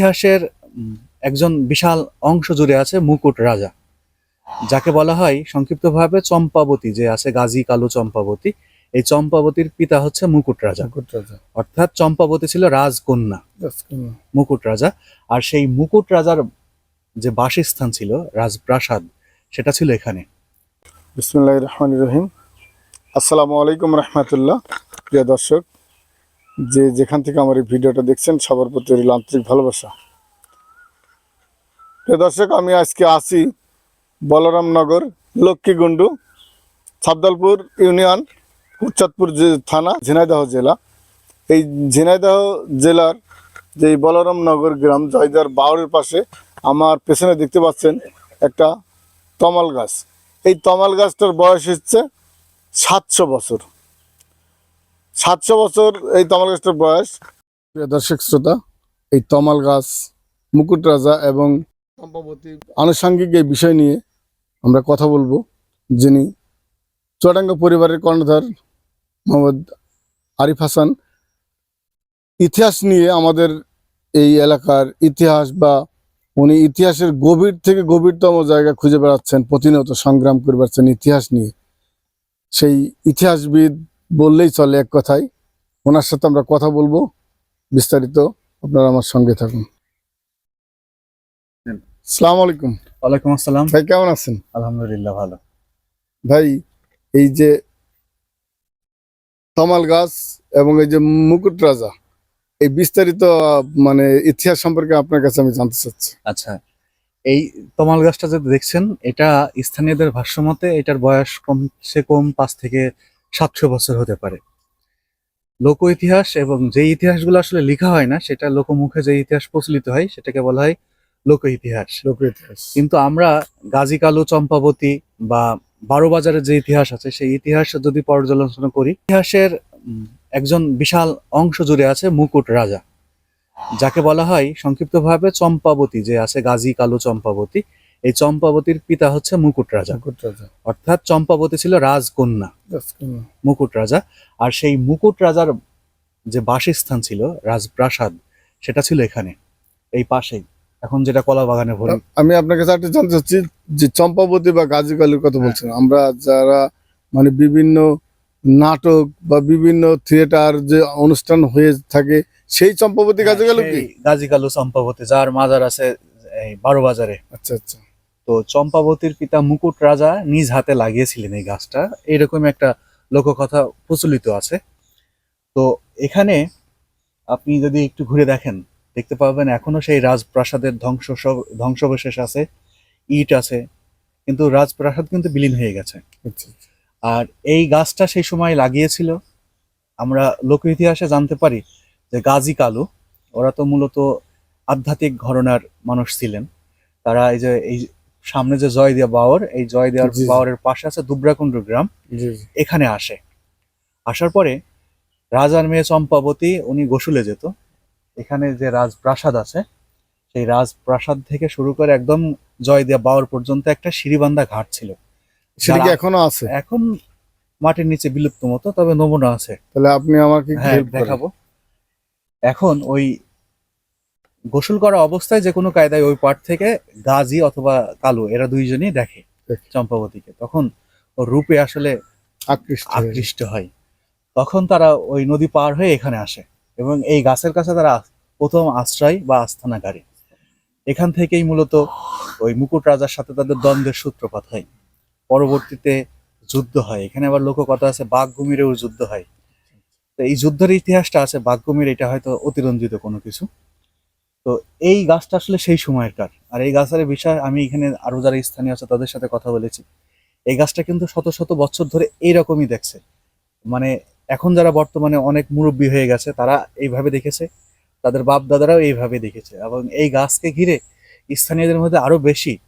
ইতিহাসের একজন বিশাল অংশ জুড়ে আছে মুকুট রাজা। যাকে বলা হয় সংক্ষিপ্তভাবে চম্পাবতী যে আছে গাজী কালু চম্পাবতী। এই চম্পাবতীর পিতা হচ্ছে মুকুট রাজা। অর্থাৎ চম্পাবতী ছিল রাজকন্যা। মুকুট রাজা। আর সেই মুকুট রাজার যে বাসস্থান ছিল রাজপ্রাসাদ সেটা ছিল এখানে। বিসমুল্লাহ রহমান রহিম। আসসালামু আলাইকুম রহমতুল্লাহ। প্রিয় দর্শক যে যেখান থেকে আমার এই ভিডিওটা দেখছেন, সবার প্রতি রইল আন্তরিক ভালোবাসা। প্রিয় দর্শক, আমি আজকে আসি বলরামনগর লক্ষ্মীগুন্ডু সাবদালপুর ইউনিয়ন উচ্চাদপুর থানা, ঝিনাইদহ জেলা। এই ঝিনাইদহ জেলার যে বলরামনগর গ্রাম, জয়দার বাউরের পাশে আমার পেছনে দেখতে পাচ্ছেন একটা তমাল গাছ। এই তমাল গাছটার বয়স হচ্ছে সাতশো বছর। সাতশো বছর এই তমাল গাছটার বয়স। প্রিয় দর্শক শ্রোতা এই তমাল গাছ মুকুট রাজা এবং চম্পাবতী আনুষঙ্গিক এই বিষয় নিয়ে আমরা কথা বলব যিনি চুয়াডাঙ্গা পরিবারের কর্ণধার মোহাম্মদ আরিফ হাসান। ইতিহাস নিয়ে আমাদের এই এলাকার ইতিহাস বা উনি ইতিহাসের গভীর থেকে গভীরতম জায়গা খুঁজে বেড়াচ্ছেন প্রতিনিয়ত সংগ্রাম করে বেড়াচ্ছেন ইতিহাস নিয়ে। সেই ইতিহাসবিদ বললেই চলে এক কথায়। ওনার সাথে আমরা কথা বলব। বিস্তারিত আপনারা আমার সঙ্গে থাকুন। সালাম আলাইকুম। ওয়ালাইকুম আসসালাম। ভাই কেমন আছেন? আলহামদুলিল্লাহ ভালো। ভাই এই যে তমাল গাছ এবং এই যে মুকুট রাজা এই বিস্তারিত মানে ইতিহাস সম্পর্কে আপনার কাছে আমি জানতে চাচ্ছি। আচ্ছা এই তমাল গাছটা যে দেখছেন এটা স্থানীয়দের ভাষ্যমতে এটার বয়স কমসে কম পাঁচ থেকে সাতশো বছর হতে পারে। লোক ইতিহাস এবং যে ইতিহাসগুলো আসলে লেখা হয় না সেটা লোকমুখে যে ইতিহাস প্রচলিত হয় সেটাকে বলা হয় লোক ইতিহাস লোক ইতিহাস কিন্তু আমরা গাজী কালু চম্পাবতী বা বারো বাজারের যে ইতিহাস আছে সেই ইতিহাস যদি পর্যালোচনা করি ইতিহাসের একজন বিশাল অংশ জুড়ে আছে মুকুট রাজা। যাকে বলা হয় সংক্ষিপ্তভাবে চম্পাবতী যে আছে গাজী কালু চম্পাবতী। এই চম্পাবতীর পিতা হচ্ছে মুকুট রাজা। মুকুট রাজা। অর্থাৎ চম্পাবতী ছিল রাজকন্যা। মুকুট রাজা। আর সেই মুকুট রাজার যে বাসস্থান ছিল রাজপ্রাসাদ সেটা ছিল এখানে এই পাশেই। এখন যেটা কলা বাগানে ভরি আমি আপনার কাছে একটা জানতে চাচ্ছি যে চম্পাবতী বা গাজী কালীর কথা হ্যাঁ। বলছেন আমরা যারা মানে বিভিন্ন নাটক বা বিভিন্ন থিয়েটার যে অনুষ্ঠান হয়ে থাকে সেই চম্পাবতী গাজী কালু কি? গাজী কালু চম্পাবতী যার মাজার আছে এই বারো বাজারে। আচ্ছা আচ্ছা। তো চম্পাবতীর পিতা মুকুট রাজা নিজ হাতে লাগিয়েছিলেন এই গাছটা। এইরকম একটা লোককথা প্রচলিত আছে। তো এখানে আপনি যদি একটু ঘুরে দেখেন দেখতে পাবেন এখনও সেই রাজপ্রাসাদের ধ্বংস সব- ধ্বংসাবশেষ আছে ইট আছে কিন্তু রাজপ্রাসাদ কিন্তু বিলীন হয়ে গেছে। আচ্ছা। আর এই গাছটা সেই সময় লাগিয়েছিল। আমরা লোক ইতিহাসে জানতে পারি যে গাজী কালু ওরা তো মূলত আধ্যাত্মিক ঘরনার মানুষ ছিলেন। তারা এই যে এই সামনে যে জয়দিয়া বাওর এই জয়দিয়া জি, জি। বাওরের পাশে আছে দুবরাকুণ্ড গ্রাম। এখানে আসে। আসার পরে রাজার মেয়ে চম্পাবতী উনি গোসলে যেত। এখানে যে রাজপ্রাসাদ আছে সেই রাজপ্রাসাদ থেকে শুরু করে একদম জয়দিয়া বাওর পর্যন্ত একটা সিঁড়িবান্ধা ঘাট ছিল। এখনও আছে? এখন মাটির নিচে বিলুপ্ত মতো তবে নমুনা আছে। তাহলে আপনি আমাকে হ্যাঁ। দেখাবো। এখন ওই গোসল করা অবস্থায় যে কোনো কায়দায় ওই পাট থেকে গাজী অথবা কালু এরা দুইজনই দেখে। চম্পাবতীকে। তখন ওর রূপে আসলে আকৃষ্ট আকৃষ্ট হয়। তখন তারা ওই নদী পার হয়ে এখানে আসে এবং এই গাছের কাছে তারা প্রথম আশ্রয় বা আস্থানাগারী। এখান থেকেই মূলত ওই মুকুট রাজার সাথে তাদের দ্বন্দ্বের সূত্রপাত হয়। পরবর্তীতে যুদ্ধ হয়। এখানে আবার লোককথা আছে বাঘ কুমিরেও যুদ্ধ হয়। তো এই যুদ্ধের ইতিহাসটা আছে বাঘ কুমির এটা হয়তো অতিরঞ্জিত কোনো কিছু। তো এই গাছটা আসলে সেই সময়কার। আর এই গাছের বিষয় আমি এখানে আরও যারা স্থানীয় আছে তাদের সাথে কথা বলেছি। এই গাছটা কিন্তু শত শত বছর ধরে এইরকমই দেখছে। মানে এখন যারা বর্তমানে অনেক মুরব্বী হয়ে গেছে তারা এইভাবে দেখেছে। তাদের বাপ দাদারাও এইভাবে দেখেছে এবং এই গাছকে ঘিরে স্থানীয়দের মধ্যে আরও বেশি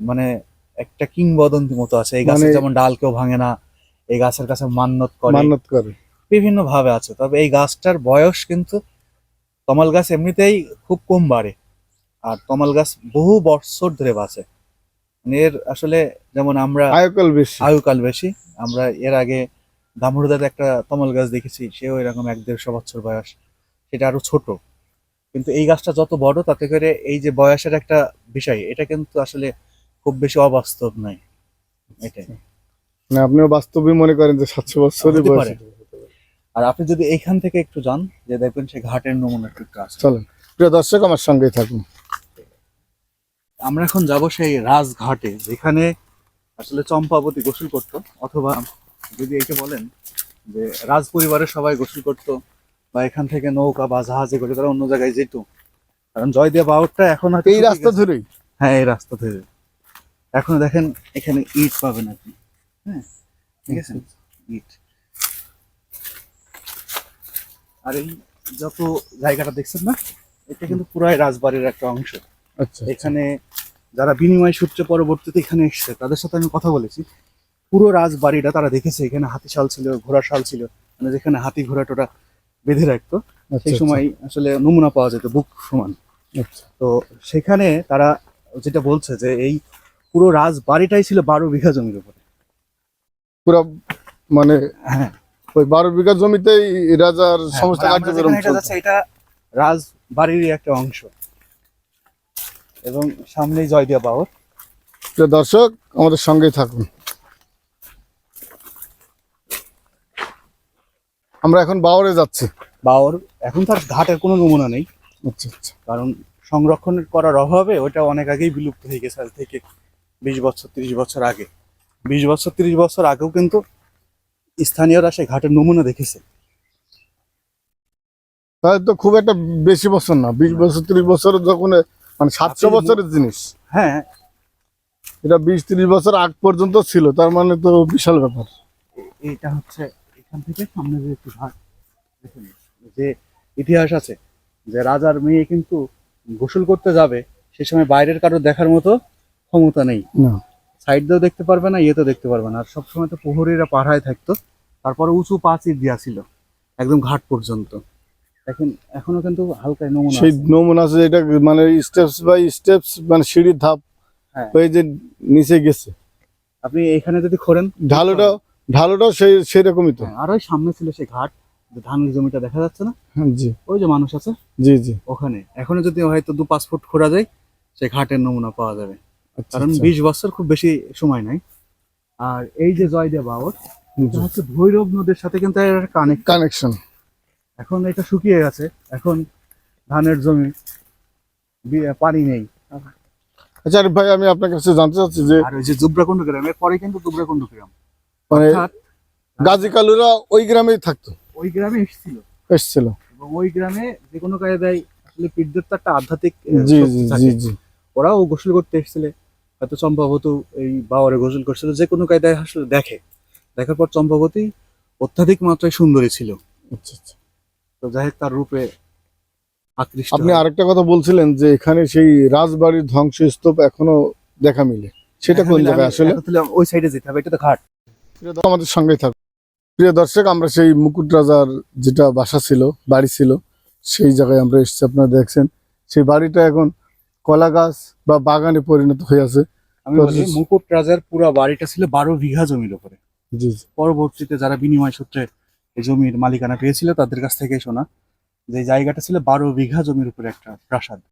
মানে একটা কিংবদন্তি মতো আছে। এই গাছের মানে- যেমন ডাল কেউ ভাঙে না এই গাছের কাছে মান্যত করে। মান্যত করে। বিভিন্ন ভাবে আছে। তবে এই গাছটার বয়স কিন্তু তমাল গাছ এমনিতেই খুব কম বাড়ে। আর তমাল গাছ বহু বছর ধরে বাঁচে। মানে এর আসলে যেমন আমরা আয়ুকাল বেশি। আয়ুকাল বেশি। আমরা এর আগে দামুড়দাতে একটা তমাল গাছ দেখেছি সেও এরকম এক দেড়শো বছর বয়স। সেটা আরও ছোট। কিন্তু এই গাছটা যত বড় তাতে করে এই যে বয়সের একটা বিষয় এটা কিন্তু আসলে খুব বেশি অবাস্তব নয়। এটাই। না আপনিও বাস্তবে মনে করেন যে সাতশো বছরই বয়স। আর আপনি যদি এইখান থেকে একটু যান যে দেখবেন সেই ঘাটের নমুনা একটু আছে। চলেন। প্রিয় দর্শক আমার সঙ্গেই থাকুন। আমরা এখন যাব সেই রাজঘাটে যেখানে আসলে চম্পাবতী গোসল করত অথবা যদি এইটা বলেন যে রাজ পরিবারের সবাই গোসল করত বা এখান থেকে নৌকা বা জাহাজে করে তারা অন্য জায়গায় যেত। কারণ জয়দেব বাউরটা এখন এই রাস্তা। ধরেই? হ্যাঁ এই রাস্তা ধরে। এখন দেখেন এখানে ইট পাবেন আপনি। হ্যাঁ ঠিক আছে? ইট। আর এই যত জায়গাটা দেখছেন না এটা কিন্তু পুরাই রাজবাড়ির একটা অংশ। আচ্ছা এখানে যারা বিনিময় সূত্রে পরবর্তীতে এখানে এসছে তাদের সাথে আমি কথা বলেছি। পুরো রাজবাড়িটা তারা দেখেছে এখানে হাতিশাল ছিল ঘোড়া শাল ছিল মানে যেখানে হাতি ঘোড়া টোটা বেঁধে রাখতো আচ্ছা, সেই সময় আসলে নমুনা পাওয়া যেত বুক সমান। আচ্ছা। তো সেখানে তারা যেটা বলছে যে এই পুরো রাজবাড়িটাই ছিল বারো বিঘা জমির উপরে। পুরো মানে হ্যাঁ ওই বারো বিঘা জমিতেই রাজার সমস্ত হ্যাঁ, কার্যক্রম এটা চলতো। যাচ্ছে এটা রাজবাড়িরই একটা অংশ। এবং সামনেই জয়দিয়া প্রিয় দর্শক আমাদের সঙ্গেই থাকুন। আমরা এখন বাওরে যাচ্ছি। বাবর এখন তার ঘাটের কোনো নমুনা নেই। আচ্ছা আচ্ছা। কারণ সংরক্ষণ করার অভাবে ওটা অনেক আগেই বিলুপ্ত হয়ে গেছে আজ থেকে বিশ বছর তিরিশ বছর আগে। বিশ বছর তিরিশ বছর আগেও কিন্তু স্থানীয়রা সেই ঘাটের নমুনা দেখেছে। তাহলে তো খুব একটা বেশি বছর না বিশ বছর ত্রিশ বছর যখন মানে সাতশো বছরের জিনিস। হ্যাঁ। এটা বিশ ত্রিশ বছর আগ পর্যন্ত ছিল তার মানে তো বিশাল ব্যাপার। এটা হচ্ছে এখান থেকে সামনে যে একটু ঘাট দেখুন, যে ইতিহাস আছে যে রাজার মেয়ে কিন্তু গোসল করতে যাবে সে সময় বাইরের কারও দেখার মতো ক্ষমতা নেই। না। সাইড দিয়েও দেখতে পারবে না ইয়েতেও দেখতে পারবে না। আর সবসময় তো প্রহরীরা পাহারায় থাকতো। তারপরে উঁচু পাঁচির দেওয়া ছিল একদম ঘাট পর্যন্ত। দেখেন এখনও কিন্তু হালকা নমুনা সেই নমুনা আছে এটা মানে স্টেপস বাই স্টেপস মানে সিঁড়ির ধাপ হ্যাঁ। ওই যে নিচে গেছে। আপনি এখানে যদি খোরেন ঢালুটাও ঢালুটাও সেই সেরকমই তো। হ্যাঁ, আর ওই সামনে ছিল সেই ঘাট ধানের জমিটা দেখা যাচ্ছে না? হ্যাঁ, জি। ওই যে মানুষ আছে? জি জি। ওখানে। এখনও যদি হয়তো দু পাঁচ ফুট খোঁড়া যায় সেই ঘাটের নমুনা পাওয়া যাবে। কারণ আচ্ছা। বিশ বছর খুব বেশি সময় নাই। আর এই যে জয়দেব বাবর হচ্ছে ভৈরব নদীর সাথে কিন্তু কানেক্ট কানেকশন এখন এটা শুকিয়ে গেছে এখন ধানের জমি পানি নেই। আচ্ছা ভাই আমি আপনার কাছে জানতে চাচ্ছি যে আর ওই যে জুবরাকুণ্ড গ্রামের পরে কিন্তু জুবরাকুণ্ড গ্রাম। মানে গাজী কালুরা ওই গ্রামেই থাকতো? ওই গ্রামে এসেছিল। এসছিল। এবং ওই গ্রামে যে কোনো কায়দায় আসলে পীরদের তো একটা আধ্যাত্মিক জি। জি জি। ওরাও গোসল করতে এসেছিল। হয়তো চম্পাবতী এই বাওয়ারে গোসল করছিল যে কোনো কায়দায় আসলে দেখে। দেখার পর চম্পাবতী অত্যাধিক মাত্রায় সুন্দরী ছিল। আচ্ছা আচ্ছা। তো যাই হোক তার রূপে আকৃষ্ট আপনি আরেকটা কথা বলছিলেন যে এখানে সেই রাজবাড়ির ধ্বংসস্তূপ এখনও দেখা মিলে। সেটা কোন জায়গায় আসলে? ওই সাইডে যেতে হবে এটা তো ঘাট। আমাদের সঙ্গেই থাকুন। প্রিয় দর্শক আমরা সেই মুকুট রাজার যেটা বাসা ছিল বাড়ি ছিল সেই জায়গায় আমরা এসেছি আপনারা দেখছেন। সেই বাড়িটা এখন কলা গাছ বা বাগানে পরিণত হয়ে আছে। আমি বলি মুকুট রাজার পুরো বাড়িটা ছিল বারো বিঘা জমির উপরে। জি জি। পরবর্তীতে যারা বিনিময় সূত্রে এই জমির মালিকানা পেয়েছিল তাদের কাছ থেকে শোনা যে জায়গাটা ছিল বারো বিঘা জমির উপরে একটা প্রাসাদ।